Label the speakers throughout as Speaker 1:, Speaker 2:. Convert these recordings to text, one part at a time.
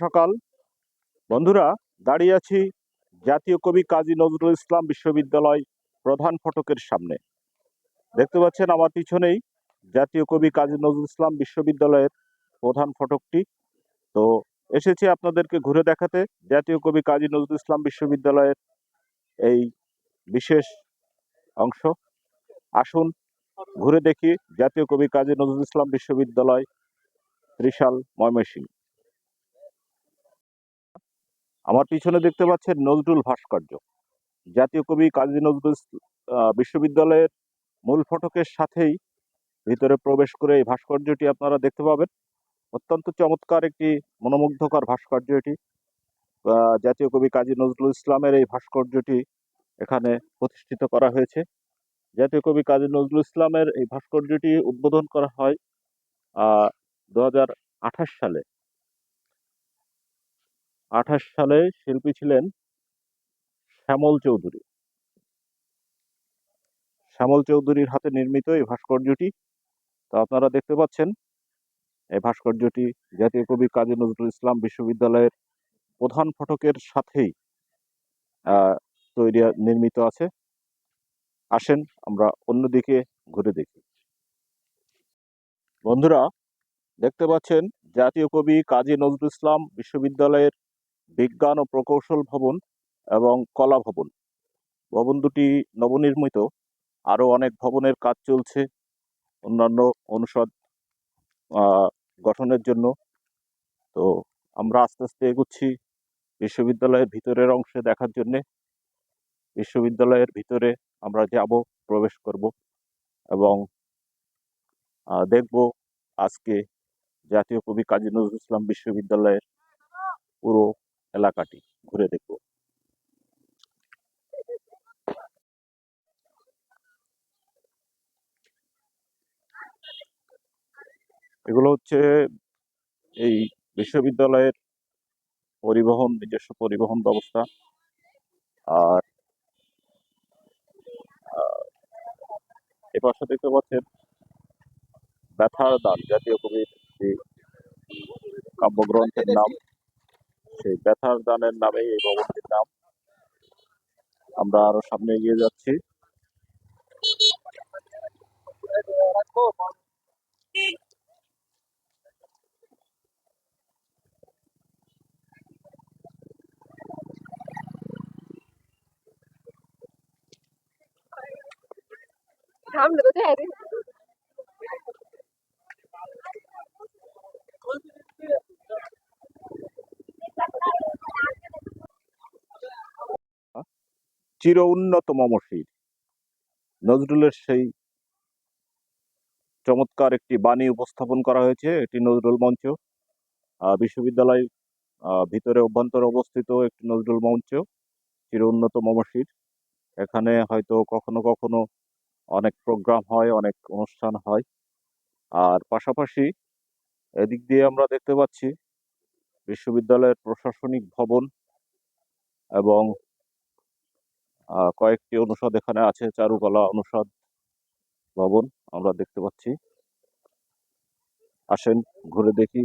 Speaker 1: সকাল। বন্ধুরা, দাঁড়িয়ে আছি জাতীয় কবি কাজী নজরুল ইসলাম বিশ্ববিদ্যালয় প্রধান ফটকের সামনে। দেখতে পাচ্ছেন আমার পিছনেই জাতীয় কবি কাজী নজরুল ইসলাম বিশ্ববিদ্যালয়ের প্রধান ফটকটি। তো এসেছি আপনাদেরকে ঘুরে দেখাতে জাতীয় কবি কাজী নজরুল ইসলাম বিশ্ববিদ্যালয়ের এই বিশেষ অংশ। আসুন, ঘুরে দেখি জাতীয় কবি কাজী নজরুল ইসলাম বিশ্ববিদ্যালয় ত্রিশাল ময়মনসিংহ। আমার পিছনে দেখতে পাচ্ছেন নজরুল ভাস্কর্য। জাতীয় কবি কাজী নজরুল বিশ্ববিদ্যালয়ের মূল ফটকের সাথেই ভিতরে প্রবেশ করে এই ভাস্কর্যটি আপনারা দেখতে পাবেন। অত্যন্ত চমৎকার একটি মনোমুগ্ধকর ভাস্কর্য এটি। জাতীয় কবি কাজী নজরুল ইসলামের এই ভাস্কর্যটি এখানে প্রতিষ্ঠিত করা হয়েছে। জাতীয় কবি কাজী নজরুল ইসলামের এই ভাস্কর্যটি উদ্বোধন করা হয় দু হাজার আঠাশ সালে। আঠাশ সালে শিল্পী ছিলেন শ্যামল চৌধুরী। শ্যামল চৌধুরীর হাতে নির্মিত এই ভাস্কর্যটি, তো আপনারা দেখতে পাচ্ছেন। এই ভাস্কর্যটি জাতীয় কবি কাজী নজরুল ইসলাম বিশ্ববিদ্যালয়ের প্রধান ফটকের সাথেই তৈরি, নির্মিত আছে। আসেন, আমরা অন্যদিকে ঘুরে দেখি। বন্ধুরা, দেখতে পাচ্ছেন, জাতীয় কবি কাজী নজরুল ইসলাম বিশ্ববিদ্যালয়ের বিজ্ঞান ও প্রকৌশল ভবন এবং কলা ভবন। ভবন দুটি নবনির্মিত। আরও অনেক ভবনের কাজ চলছে। অন্যান্য অনুষদ গঠনের জন্য। তো আমরা আস্তে আস্তে এগুচ্ছি বিশ্ববিদ্যালয়ের ভিতরের অংশে দেখার জন্যে। বিশ্ববিদ্যালয়ের ভিতরে আমরা যাব, প্রবেশ করব এবং দেখব আজকে জাতীয় কবি কাজী নজরুল ইসলাম বিশ্ববিদ্যালয়ের পুরো এলাকাটি ঘুরে দেখব। এগুলো হচ্ছে এই বিশ্ববিদ্যালয়ের পরিবহন, নিজস্ব পরিবহন ব্যবস্থা আর এ পাশে দেখতে পাচ্ছেন ব্যথার দান জাতীয় কবির যে কাব্যগ্রন্থের নাম। সেই ব্যথার দানের নামে এই ভবনটির নাম। আমরা আরও সামনে এগিয়ে যাচ্ছি।
Speaker 2: সামনে তো দেয় রে।
Speaker 1: চির উন্নত মমশির নজরুলের সেই চমৎকার একটি বাণী উপস্থাপন করা হয়েছে, এটি নজরুল মঞ্চ। বিশ্ববিদ্যালয় ভিতরে অভ্যন্তরে অবস্থিত একটি নজরুল মঞ্চ, চির উন্নত মমশির এখানে হয়তো কখনো কখনো অনেক প্রোগ্রাম হয়, অনেক অনুষ্ঠান হয়। আর পাশাপাশি এদিক দিয়ে আমরা দেখতে পাচ্ছি বিশ্ববিদ্যালয়ের প্রশাসনিক ভবন এবং কয়েকটি অনুষদ এখানে আছে, চারুকলা অনুষদ ভবন আমরা দেখতে পাচ্ছি। আসেন, ঘুরে দেখি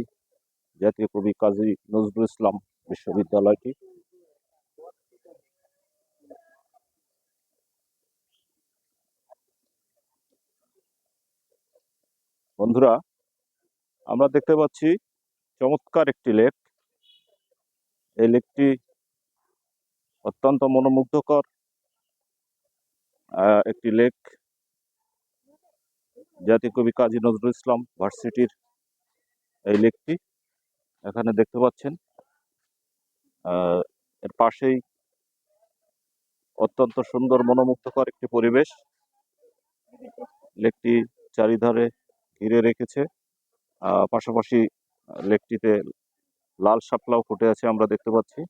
Speaker 1: জাতীয় কবি কাজী নজরুল ইসলাম বিশ্ববিদ্যালয়টি। বন্ধুরা, আমরা দেখতে পাচ্ছি চমৎকার একটি লেক। এই লেকটি অত্যন্ত মনোমুগ্ধকর। একটি লেক জাতীয় কবি কাজী নজরুল ইসলাম ভার্সিটির এই লেকটি এখানে দেখতে পাচ্ছেন। এর পাশেই অত্যন্ত সুন্দর মনোমুগ্ধকর একটি পরিবেশ। লেকটি চারিধারে ঘিরে রেখেছে। পাশাপাশি লেকটিতে লাল শাপলাও ফুটে আছে আমরা দেখতে পাচ্ছি।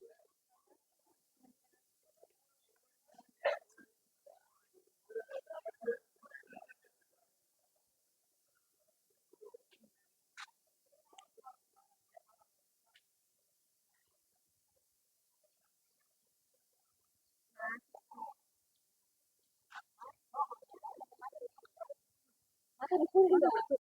Speaker 2: 他个是那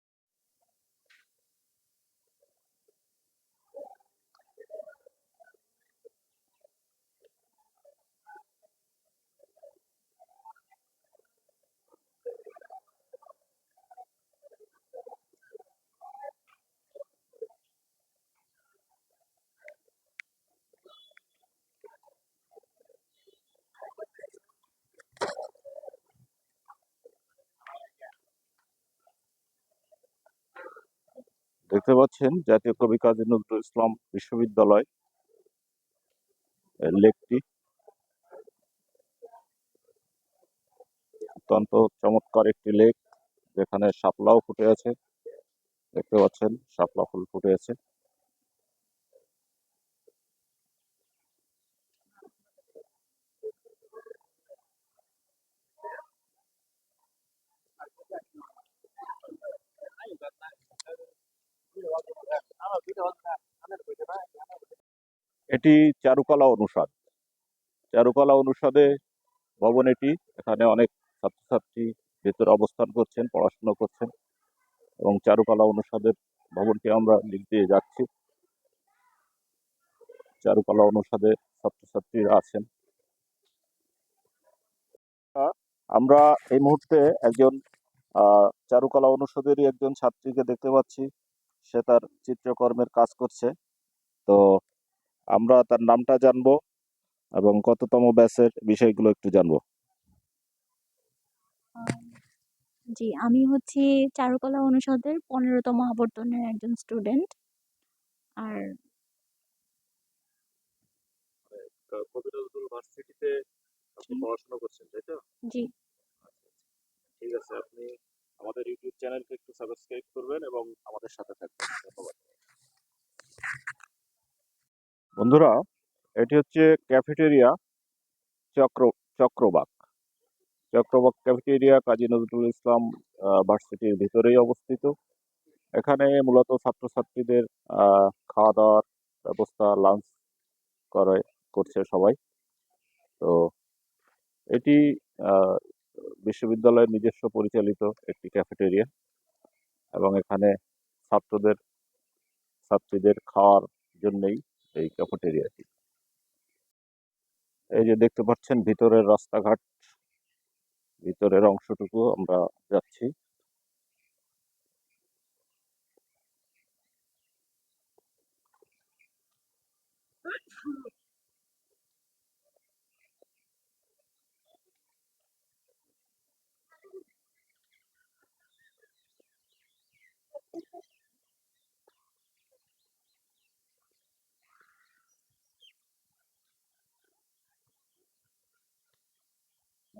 Speaker 1: দেখতে পাচ্ছেন জাতীয় কবি কাজী নজরুল ইসলাম বিশ্ববিদ্যালয় লেকটি। অত্যন্ত চমৎকার একটি লেক, যেখানে শাপলাও ফুটে আছে। দেখতে পাচ্ছেন শাপলা ফুল ফুটে আছে। এটি চারুকলা অনুষদ। চারুকলা অনুষদে ভবন এটি। এখানে অনেক ছাত্রছাত্রী ভেতরে অবস্থান করছেন, পড়াশোনা করছেন এবং চারুকলা অনুষদের ভবনটি আমরা দিক দিয়ে যাচ্ছি। চারুকলা অনুষদে ছাত্রছাত্রীরা আছেন। আমরা এই মুহূর্তে একজন চারুকলা অনুষদেরই একজন ছাত্রীকে দেখতে পাচ্ছি। সে তার চিত্রকর্মের কাজ করছে। তো আমরা তার নামটা জানব এবং কততম ব্যাচের বিষয়গুলো একটু জানব।
Speaker 3: জি আমি হচ্ছি চারুকলা অনুষদের পনেরোতম আবর্তনের একজন স্টুডেন্ট। আর
Speaker 1: ভার্সিটিতে আপনি
Speaker 3: জি।
Speaker 1: পড়াশোনা করছেন তাই তো?
Speaker 3: জি।
Speaker 1: ঠিক আছে আপনি আমাদের ইউটিউব চ্যানেলকে একটু সাবস্ক্রাইব করবেন এবং আমাদের সাথে থাকবেন। ধন্যবাদ। বন্ধুরা, এটি হচ্ছে ক্যাফেটেরিয়া চক্র, চক্রবাক। চক্রবাক ক্যাফেটেরিয়া কাজী নজরুল ইসলাম ভার্সিটির ভিতরেই অবস্থিত। এখানে মূলত ছাত্রছাত্রীদের খাওয়া দাওয়ার ব্যবস্থা লাঞ্চ করে, করছে সবাই। তো এটি বিশ্ববিদ্যালয়ের নিজস্ব পরিচালিত একটি ক্যাফেটেরিয়া এবং এখানে ছাত্রদের, ছাত্রীদের খাওয়ার জন্যই এই ক্যাফেটেরিয়াটি এই যে দেখতে পাচ্ছেন ভিতরের রাস্তাঘাট, ভিতরের অংশটুকু আমরা যাচ্ছি।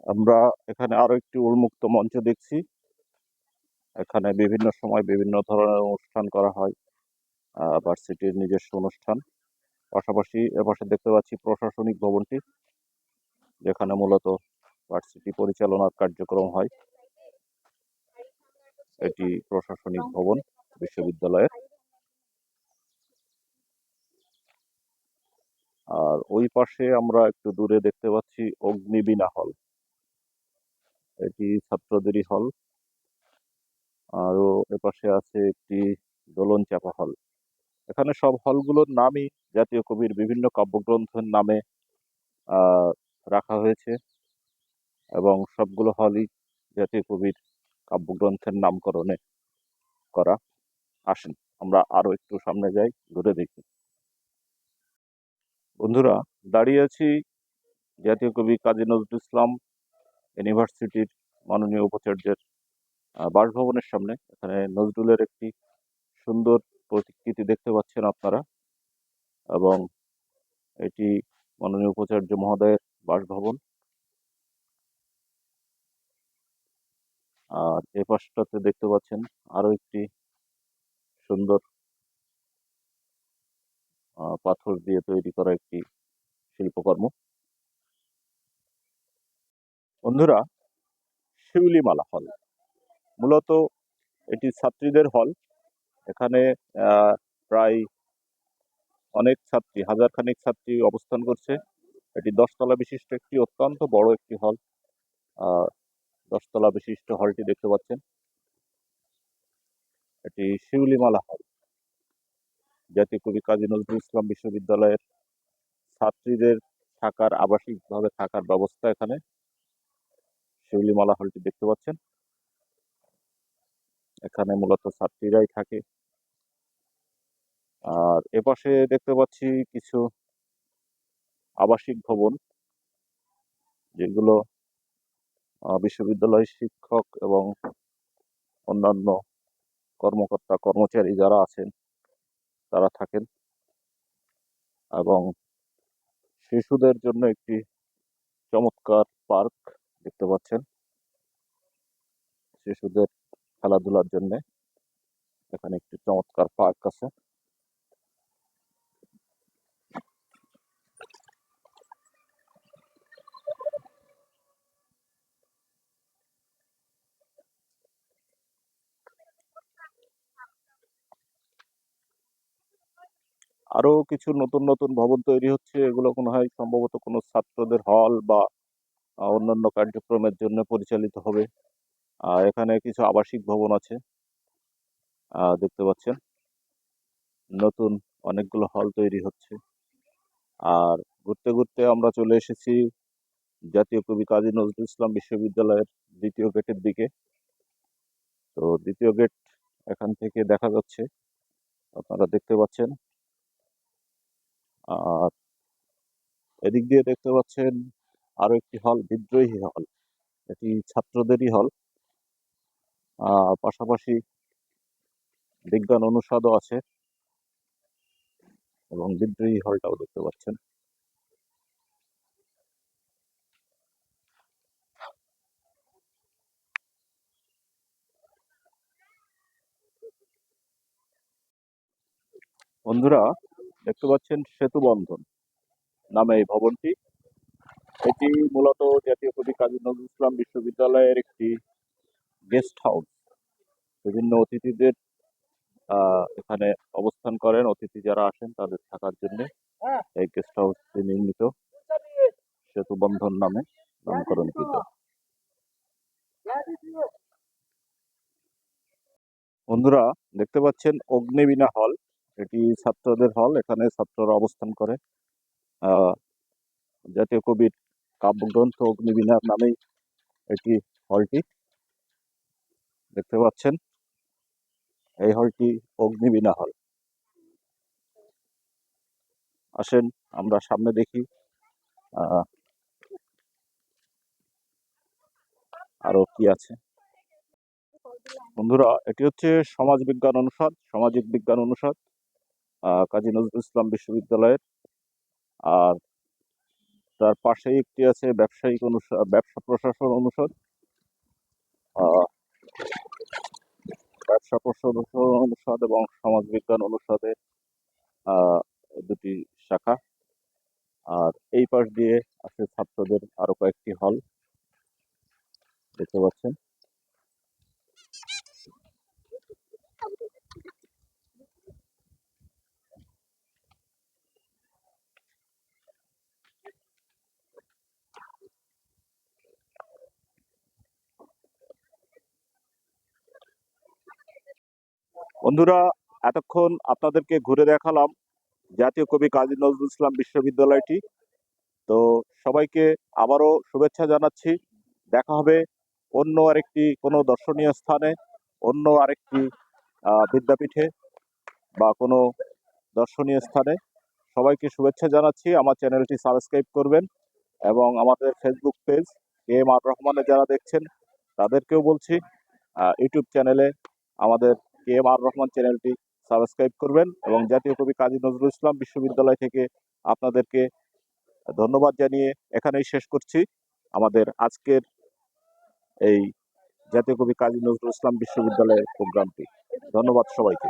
Speaker 1: আমরা এখানে আরও একটি উন্মুক্ত মঞ্চ দেখছি। এখানে বিভিন্ন সময় বিভিন্ন ধরনের অনুষ্ঠান করা হয় ভার্সিটির নিজস্ব অনুষ্ঠান। পাশাপাশি এপাশে দেখতে পাচ্ছি প্রশাসনিক ভবনটি, যেখানে মূলত ভার্সিটি পরিচালনার কার্যক্রম হয়। এটি প্রশাসনিক ভবন, বিশ্ববিদ্যালয়ের। আর ওই পাশে আমরা একটু দূরে দেখতে পাচ্ছি অগ্নিবীণা হল। এটি ছাত্রদেরই হল। আরও এপাশে আছে একটি দোলন চাপা হল। এখানে সব হলগুলোর নামই জাতীয় কবির বিভিন্ন কাব্যগ্রন্থের নামে রাখা হয়েছে এবং সবগুলো হলই জাতীয় কবির কাব্যগ্রন্থের নামকরণে করা। আসেন, আমরা আরও একটু সামনে যাই, ঘুরে দেখি। বন্ধুরা, দাঁড়িয়ে আছি জাতীয় কবি কাজী নজরুল ইসলাম ইউনিভার্সিটির মাননীয় উপাচার্যের বাসভবনের সামনে। এখানে নজরুলের একটি সুন্দর প্রতিকৃতি দেখতে পাচ্ছেন আপনারা এবং এটি মাননীয় উপাচার্য মহোদয়ের বাসভবন। আর এ পাশটাতে দেখতে পাচ্ছেন আরও একটি সুন্দর পাথর দিয়ে তৈরি করা একটি শিল্পকর্ম। বন্ধুরা শিউলিমালা হল। মূলত এটি ছাত্রীদের হল। এখানে প্রায় অনেক ছাত্রী হাজার খানিক ছাত্রী অবস্থান করছে। এটি দশতলা বিশিষ্ট একটি, অত্যন্ত বড় একটি হল। দশতলা বিশিষ্ট হলটি দেখতে পাচ্ছেন। এটি শিউলিমালা হল। জাতীয় কবি কাজী নজরুল ইসলাম বিশ্ববিদ্যালয়ের ছাত্রীদের থাকার, আবাসিকভাবে থাকার ব্যবস্থা এখানে শিউলিমালা হলটি দেখতে পাচ্ছেন। এখানে মূলত ছাত্রীরাই থাকে। আর এপাশে দেখতে পাচ্ছি কিছু আবাসিক ভবন যেগুলো আহ, বিশ্ববিদ্যালয়ের শিক্ষক এবং অন্যান্য কর্মকর্তা কর্মচারী যারা আছেন তারা থাকেন। এবং শিশুদের জন্য একটি চমৎকার পার্ক দেখতে পাচ্ছেন? শিশুদের খেলাধুলার জন্য এখানে একটি চমৎকার পার্ক আছে। আরও কিছু নতুন নতুন ভবন তৈরি হচ্ছে। এগুলো মনে হয় সম্ভবত কোনো ছাত্রদের হল বা অন্যান্য কার্যক্রমের জন্য পরিচালিত হবে। আর এখানে কিছু আবাসিক ভবন আছে। দেখতে পাচ্ছেন। নতুন অনেকগুলো হল তৈরি হচ্ছে। আর ঘুরতে ঘুরতে আমরা চলে এসেছি জাতীয় কবি কাজী নজরুল ইসলাম বিশ্ববিদ্যালয়ের দ্বিতীয় গেটের দিকে। তো দ্বিতীয় গেট এখান থেকে দেখা যাচ্ছে। আপনারা দেখতে পাচ্ছেন। আর এদিক দিয়ে দেখতে পাচ্ছেন আরও একটি হল, বিদ্রোহী হল। এটি ছাত্রদেরই হল। পাশাপাশি বিজ্ঞান অনুষদও আছে এবং বিদ্রোহী হলটাও দেখতে পাচ্ছেন। বন্ধুরা, দেখতে পাচ্ছেন সেতু বন্ধন নামে এই ভবনটি। এটি মূলত জাতীয় কবি কাজী নজরুল ইসলাম বিশ্ববিদ্যালয়ের একটি গেস্ট হাউস। বিভিন্ন অতিথিদের এখানে অবস্থান করেন। অতিথি যারা আসেন তাদের থাকার জন্য এই গেস্ট হাউসটি নির্মিত। সেতু বন্ধন নামে নামকরণকৃত বন্ধুরা, দেখতে পাচ্ছেন অগ্নিবীণা হল। এটি ছাত্রদের হল। এখানে ছাত্ররা অবস্থান করে। জাতীয় কবির কাব্যগ্রন্থ অগ্নিবীণা নামেই এটি হলটি। দেখতে পাচ্ছেন, এই হলটি অগ্নিবীণা হল। আসেন, আমরা সামনে দেখি আরও কি আছে। বন্ধুরা, এটি হচ্ছে সমাজ বিজ্ঞান অনুষদ সামাজিক বিজ্ঞান অনুষদ কাজী নজরুল ইসলাম বিশ্ববিদ্যালয়ের। আর তার পাশেই একটি আছে ব্যবসায়িক অনুষদ ব্যবসা প্রশাসন অনুষদ। ব্যবসা প্রশাসন অনুষদ এবং সমাজবিজ্ঞান অনুষদের দুটি শাখা। আর এই পাশ দিয়ে আছে ছাত্রদের আরও কয়েকটি হল। দেখতে পাচ্ছেন। বন্ধুরা, এতক্ষণ আপনাদেরকে ঘুরে দেখালাম জাতীয় কবি কাজী নজরুল ইসলাম বিশ্ববিদ্যালয়টি। তো সবাইকে আবারও শুভেচ্ছা জানাচ্ছি। দেখা হবে অন্য আরেকটি কোনো দর্শনীয় স্থানে, অন্য আরেকটি বিদ্যাপীঠে বা কোনো দর্শনীয় স্থানে। সবাইকে শুভেচ্ছা জানাচ্ছি। আমার চ্যানেলটি সাবস্ক্রাইব করবেন এবং আমাদের ফেসবুক পেজ এম আর রহমানে যারা দেখছেন, তাদেরকেও বলছি ইউটিউব চ্যানেলে আমাদের কে এম আর রহমান চ্যানেলটি সাবস্ক্রাইব করবেন এবং জাতীয় কবি কাজী নজরুল ইসলাম বিশ্ববিদ্যালয় থেকে আপনাদেরকে ধন্যবাদ জানিয়ে এখানেই শেষ করছি। আমাদের আজকের এই জাতীয় কবি কাজী নজরুল ইসলাম বিশ্ববিদ্যালয়ের প্রোগ্রামটি। ধন্যবাদ সবাইকে।